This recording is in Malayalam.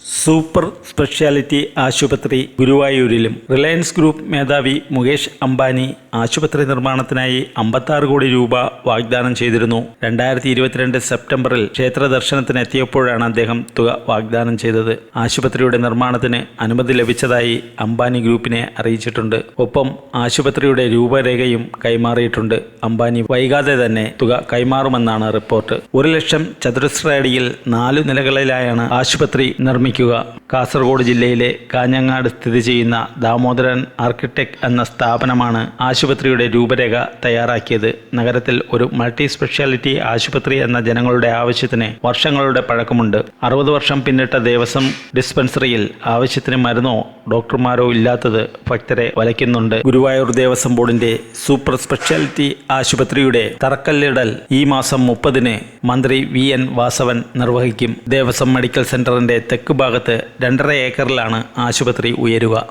സൂപ്പർ സ്പെഷ്യാലിറ്റി ആശുപത്രി ഗുരുവായൂരിലും റിലയൻസ് ഗ്രൂപ്പ് മേധാവി മുകേഷ് അംബാനി ആശുപത്രി നിർമ്മാണത്തിനായി അമ്പത്താറ് കോടി രൂപ വാഗ്ദാനം ചെയ്തിരുന്നു. രണ്ടായിരത്തി ഇരുപത്തിരണ്ട് സെപ്റ്റംബറിൽ ക്ഷേത്ര ദർശനത്തിന് എത്തിയപ്പോഴാണ് അദ്ദേഹം തുക വാഗ്ദാനം ചെയ്തത്. ആശുപത്രിയുടെ നിർമ്മാണത്തിന് അനുമതി ലഭിച്ചതായി അംബാനി ഗ്രൂപ്പിനെ അറിയിച്ചിട്ടുണ്ട്. ഒപ്പം ആശുപത്രിയുടെ രൂപരേഖയും കൈമാറിയിട്ടുണ്ട്. അംബാനി വൈകാതെ തന്നെ തുക കൈമാറുമെന്നാണ് റിപ്പോർട്ട്. ഒരു ലക്ഷം ചതുരശ്ര അടിയിൽ നാലു നിലകളിലായാണ് ആശുപത്രി നിർമ്മിക്കുക. കാസർഗോഡ് ജില്ലയിലെ കാഞ്ഞങ്ങാട് സ്ഥിതി ചെയ്യുന്ന ദാമോദരൻ ആർക്കിടെക്ട് എന്ന സ്ഥാപനമാണ് ആശുപത്രിയുടെ രൂപരേഖ തയ്യാറാക്കിയത്. നഗരത്തിൽ ഒരു മൾട്ടി സ്പെഷ്യാലിറ്റി ആശുപത്രി എന്ന ജനങ്ങളുടെ ആവശ്യത്തിന് വർഷങ്ങളുടെ പഴക്കമുണ്ട്. അറുപത് വർഷം പിന്നിട്ട ദേവസ്വം ഡിസ്പെൻസറിയിൽ ആവശ്യത്തിന് മരുന്നോ ഡോക്ടർമാരോ ഇല്ലാത്തത് ഭക്തരെ വലയ്ക്കുന്നുണ്ട്. ഗുരുവായൂർ ദേവസ്വം ബോർഡിന്റെ സൂപ്പർ സ്പെഷ്യാലിറ്റി ആശുപത്രിയുടെ തറക്കല്ലിടൽ ഈ മാസം മുപ്പതിന് മന്ത്രി വി എൻ വാസവൻ നിർവഹിക്കും. ദേവസ്വം മെഡിക്കൽ സെന്ററിന്റെ തെക്ക് ഭാഗത്ത് രണ്ടര ഏക്കറിലാണ് ആശുപത്രി ഉയരുക.